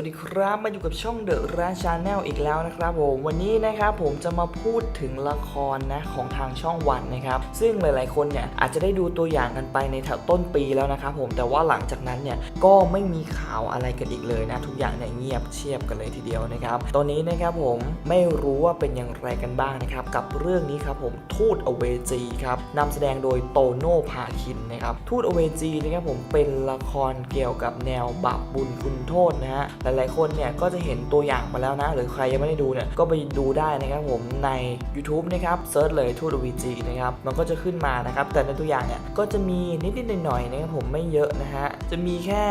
วัสดีครับมาอยู่กับช่องเดอะราชาแนลอีกแล้วนะครับผมวันนี้นะครับผมจะมาพูดถึงละครนะของทางช่องวันนะครับ ซึ่งหลาย ๆ คนเนี่ยอาจจะได้ดูตัวอย่างกันไปในแถวต้นปีแล้วนะครับผมแต่ว่าหลังจากนั้นเนี่ยก็ไม่มีข่าวอะไรกันอีกเลยนะ ทุกอย่างเนี่ยเงียบเชียบกันเลยทีเดียวนะครับ ตอนนี้นะครับผมไม่รู้ว่าเป็นอย่างไรกันบ้างนะครับกับเรื่องนี้ครับผมทูตอเวจีครับนำแสดงโดยโตโน่พาคินนะครับทูตอเวจีนะครับผมเป็นละครเกี่ยวกับแนวบาปบุญคุณโทษนะฮะลายๆคนเนี่ยก็จะเห็นตัวอย่างมาแล้วนะ หรือใครยังไม่ได้ดูเนี่ยก็ไปดูได้นะครับผมใน YouTube นะครับเซิร์ชเลยทูตอเวจีนะครับมันก็จะขึ้นมานะครับแต่ในตัวอย่างเนี่ยก็จะมีนิดๆหน่อยๆนะครับผมไม่เยอะนะฮะจะมีแค่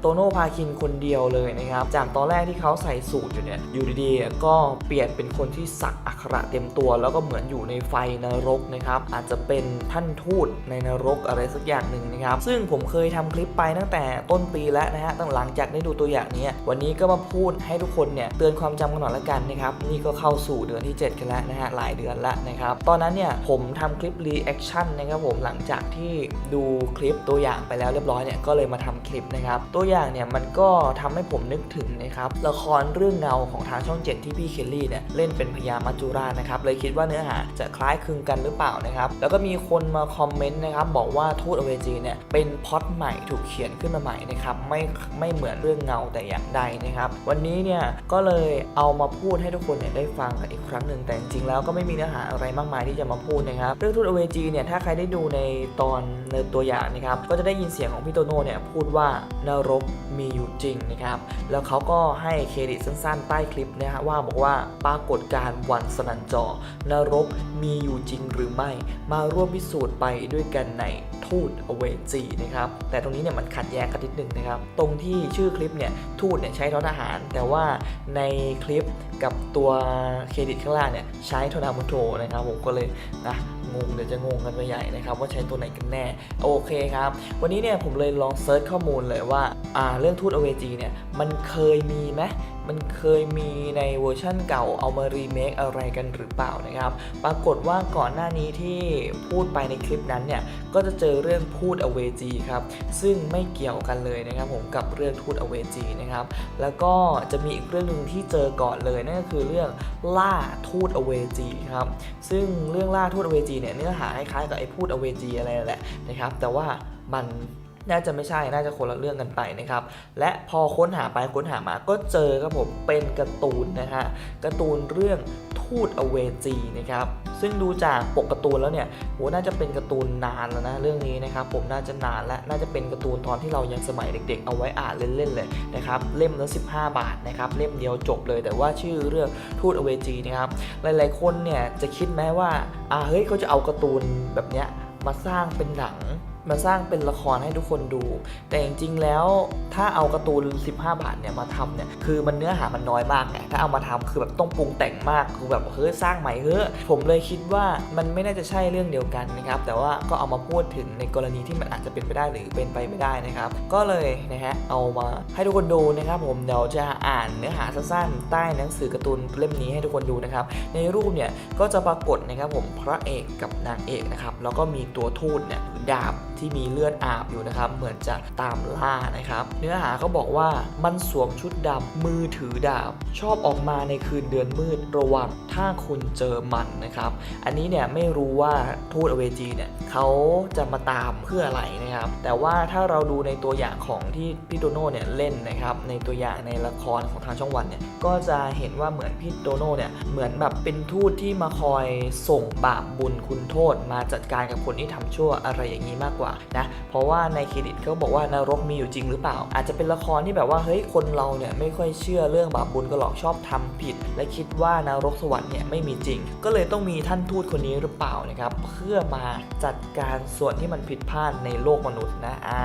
โตโน่พาคินคนเดียวเลยนะครับจากตอนแรกที่เขาใส่สูทอยู่เนี่ยอยู่ดีๆก็เปลี่ยนเป็นคนที่สักอักขระเต็มตัว แล้วก็เหมือนอยู่ในไฟนรกนะครับอาจจะเป็นท่านทูตในนรกอะไรสักอย่างหนึ่งนะครับซึ่งผมเคยทำคลิปไปตั้งแต่ต้นปีแล้วนะฮะตั้งหลังจากได้ดูตัวอย่างนี้วันนี้ก็มาพูดให้ทุกคนเนี่ยเตือนความจำกันหน่อยละกันนะครับนี่ก็เข้าสู่เดือนที่ 7 กันแล้วนะฮะหลายเดือนล้วนะครับตอนนั้นเนี่ยผมทำคลิปรีแอคชั่นนะครับผมหลังจากที่ดูคลิปตัวอย่างไปแล้วเรียบร้อยเนี่ยก็เลยมาทำคลิปนะครับตัวอย่างเนี่ยมันก็ทำให้ผมนึกถึงนะครับละครเรื่องเงาของทางช่อง 7 ที่พี่เคลลี่เนี่ยเล่นเป็นพญามัจจุราชนะครับเลยคิดว่าเนื้อหาจะคล้ายคลึงกันหรือเปล่านะครับแล้วก็มีคนมาคอมเมนต์นะครับบอกว่าทูตอเวจีเนี่ยเป็นพอดใหม่ถูกเขียนขึ้นมาใหม่นะครับไม่ไม่เหมือนเรื่องเงาแต่อย่างใดนะครับ วันนี้เนี่ยก็เลยเอามาพูดให้ทุกคนเนี่ยได้ฟังกันอีกครั้งหนึ่งแต่จริงๆแล้วก็ไม่มีเนื้อหาอะไรมากมายที่จะมาพูดนะครับ เรื่องทูตอเวจีเนี่ยถ้าใครได้ดูในตอนในตัวอย่างนะครับ ก็จะได้ยินเสียงของพี่โตโน่เนี่ยพูดว่านรกมีอยู่จริงนะครับ แล้วเขาก็ให้เครดิตสั้นๆ ใต้คลิปนะฮะว่าบอกว่าปรากฏการณ์วันสนันจอนรกมีอยู่จริงหรือไม่ มาร่วมพิสูจน์ไปด้วยกันในทูตอเวจีนะครับ แต่ตรงนี้เนี่ยมันขัดแย้งกันนิดนึงนะครับ ตรงที่ชื่อคลิปเนี่ยทูตเนี่ยใช้ทอทหาร แต่ว่าในคลิปกับตัวเครดิตข้างล่างเนี่ยใช้โทนามุโทนะครับผมก็เลยนะงงเดี๋ยวจะงงกันไปใหญ่นะครับว่าใช้ตัวไหนกันแน่โอเคครับ วันนี้เนี่ยผมเลยลองเซิร์ชข้อมูลเลยว่าอ่าเรื่องทูตอเวจีเนี่ยมันเคยมีไหม มันเคยมีในเวอร์ชั่นเก่าเอามารีเมคอะไรกันหรือเปล่านะครับ ปรากฏว่าก่อนหน้านี้ที่พูดไปในคลิปนั้นเนี่ยก็จะเจอเรื่องพูดอเวจีครับซึ่งไม่เกี่ยวกันเลยนะครับผมกับเรื่องทูตอเวจีนะครับแล้วก็จะมีอีกเรื่องหนึ่งที่เจอก่อนเลยนั่นก็คือเรื่องล่าทูตอเวจีครับซึ่งเรื่องล่าทูตอเวจีเนี่ยเนื้อหาคล้ายๆกับไอ้พูดอเวจีอะไรแหละนะครับแต่ว่ามัน น่าจะไม่ใช่ น่าจะคนละเรื่องกันไปนะครับ และพอค้นหาไปค้นหามาก็เจอครับผม เป็นการ์ตูนนะฮะ การ์ตูนเรื่องทูตอเวจีนะครับ ซึ่งดูจากปกการ์ตูนแล้วเนี่ยโหน่าจะเป็นการ์ตูนนานแล้วนะเรื่องนี้นะครับ ผมน่าจะนานและน่าจะเป็นการ์ตูนตอนที่เรายังสมัยเด็ก ๆ เอาไว้อ่านเล่นๆเลยนะครับ เล่มละ15 บาทนะครับ เล่มเดียวจบเลย แต่ว่าชื่อเรื่องทูตอเวจีนะครับ หลายๆคนเนี่ยจะคิดไหมว่า อ่า เฮ้ยเขาจะเอาการ์ตูนแบบเนี้ยมาสร้างเป็นหนัง มาสร้างเป็นละครให้ทุกคนดู แต่จริงๆแล้วถ้าเอาการ์ตูน 15 บาทเนี่ยมาทำเนี่ยคือมันเนื้อหามันน้อยมากไงถ้าเอามาทำคือแบบต้องปรุงแต่งมากคือแบบเฮ้ยสร้างใหม่เฮ้ยผมเลยคิดว่ามันไม่น่าจะใช่เรื่องเดียวกันนะครับ แต่ว่าก็เอามาพูดถึงในกรณีที่มันอาจจะเป็นไปได้หรือเป็นไปไม่ได้นะครับ ก็เลยนะฮะเอามาให้ทุกคนดูนะครับ ผมเดี๋ยวจะอ่านเนื้อหาสั้นๆใต้หนังสือการ์ตูนเล่มนี้ให้ทุกคนดูนะครับ ในรูปเนี่ยก็จะปรากฏนะครับผมพระเอกกับนางเอกนะครับแล้วก็มีตัวทูตเนี่ยดาบที่มีเลือดอาบอยู่นะครับ เหมือนจะตามล่านะครับ เนื้อหาเขาบอกว่ามันสวมชุดดำมือถือดาบ ชอบออกมาในคืนเดือนมืดระวังถ้าคุณเจอมันนะครับ อันนี้เนี่ยไม่รู้ว่าทูตอเวจีเนี่ยเขาจะมาตามเพื่ออะไรนะครับ แต่ว่าถ้าเราดูในตัวอย่างของที่พี่โตโน่เนี่ยเล่นนะครับ ในตัวอย่างในละครของทางช่องวันเนี่ยก็จะเห็นว่าเหมือนพี่โตโน่เนี่ยเหมือนแบบเป็นทูตที่มาคอยส่งบาปบุญคุณโทษ มาจัดการกับคนที่ทำชั่วอะไรอย่างนี้มากกว่านะเพราะว่าในเครดิตเขาบอกว่านรกมีอยู่จริงหรือเปล่า อาจจะเป็นละครที่แบบว่าเฮ้ยคนเราเนี่ยไม่ค่อยเชื่อเรื่องบาปบุญก็หรอกชอบทำผิด และคิดว่านรกสวรรค์เนี่ยไม่มีจริง ก็เลยต้องมีท่านทูตคนนี้หรือเปล่านะครับเพื่อมาจัดการส่วนที่มันผิดพลาดในโลกมนุษย์นะอ่า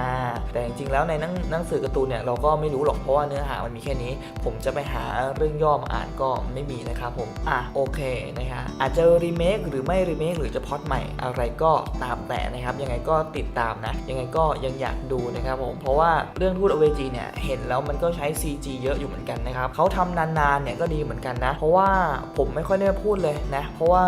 แต่จริงๆแล้วในหนังหนังสือการ์ตูนเนี่ยเราก็ไม่รู้หรอกเพราะว่าเนื้อหามันมีแค่นี้ ผมจะไปหาเรื่องย่อมาอ่านก็ไม่มีนะครับผมอะโอเคนะฮะอาจจะรีเมคหรือไม่รีเมคหรือจะพอดใหม่อะไรก็ตามแต่นะครับยังไงก็ติดตามนะ ยังไงก็ยังอยากดูนะครับผม เพราะว่าเรื่องทูตอเวจีเนี่ยเห็นแล้วมันก็ใช้ CG เยอะอยู่เหมือนกันนะครับเขาทำนานๆเนี่ยก็ดีเหมือนกันนะ เพราะว่าผมไม่ค่อยได้พูดเลยนะ เพราะว่า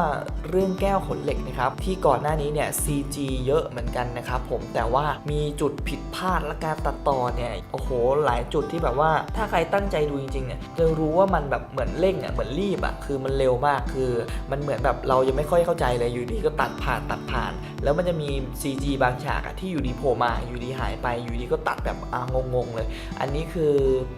เรื่องแก้วขนเหล็กนะครับที่ก่อนหน้านี้เนี่ย CG เยอะเหมือนกันนะครับผมแต่ว่ามีจุดผิดพลาดและการตัดต่อเนี่ยโอ้โหหลายจุดที่แบบว่าถ้าใครตั้งใจดูจริงๆเนี่ยจะรู้ว่ามันแบบเหมือนเร่งอะเหมือนรีบอะคือมันเร็วมากคือมันเหมือนแบบเรายังไม่ค่อยเข้าใจเลยอยู่ดีก็ตัดผ่านตัดผ่าน แล้วมันจะมี CG บางฉากอะที่อยู่ดีโผล่มาอยู่ดีหายไปอยู่ดีก็ตัดแบบอ่างงๆเลย อันนี้คือ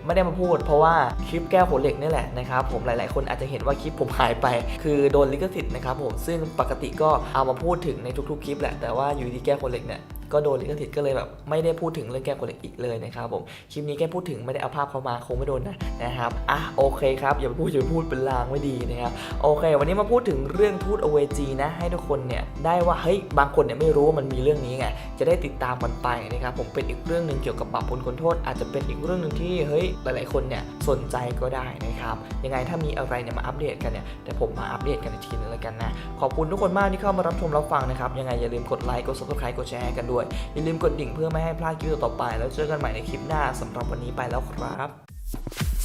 ไม่ได้มาพูด เพราะว่าคลิปแก้วโขเหล็กนี่แหละนะครับผมหลายๆ คนอาจจะเห็นว่าคลิปผมหายไป คือโดนลิขสิทธิ์นะครับผมซึ่งปกติก็เอามาพูดถึงในทุกๆคลิปแหละแต่ว่าอยู่ดีแก้วโขเหล็กเนี่ย ก็โดนลิขสิทธิ์ก็เลยแบบไม่ได้พูดถึงเรื่องแก้วขนเหล็กอีกเลยนะครับผมคลิปนี้แค่พูดถึงไม่ได้เอาภาพเขามาคงไม่โดนนะนะครับอะโอเคครับอย่าไปพูดอย่าไปพูดเป็นลางไม่ดีนะครับโอเค วันนี้มาพูดถึงเรื่องทูตอเวจีนะให้ทุกคนเนี่ยได้ว่าเฮ้ยบางคนเนี่ยไม่รู้ว่ามันมีเรื่องนี้ไงจะได้ติดตามมันไปนะครับผมเป็นอีกเรื่องหนึ่งเกี่ยวกับบาปผลคนโทษ อาจจะเป็นอีกเรื่องหนึ่งที่เฮ้ยหลาย ๆ คนเนี่ยสนใจก็ได้นะครับยังไงถ้ามีอะไรเนี่ยมาอัปเดตกันเนี่ยเดี๋ยวผมมาอัปเดตกันอีกทีนึงแล้วกันนะขอบคุณทุกคนมากที่เข้ามารับชมรับฟังนะครับยังไงอย่าลืมกดไลค์กด subscribe กดแชร์กันด้วยย อย่าลืมกดดิ่งเพื่อไม่ให้พลาดคลิปต่อไป แล้วเจอกันใหม่ในคลิปหน้าสำหรับวันนี้ไปแล้วครับ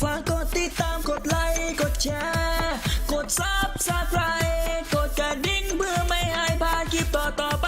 ฝากกดติดตามกดไลค์กดแชร์กดซับสไครต์กดกระดิ่งเพื่อไม่ให้พลาดคลิปต่อต่อไป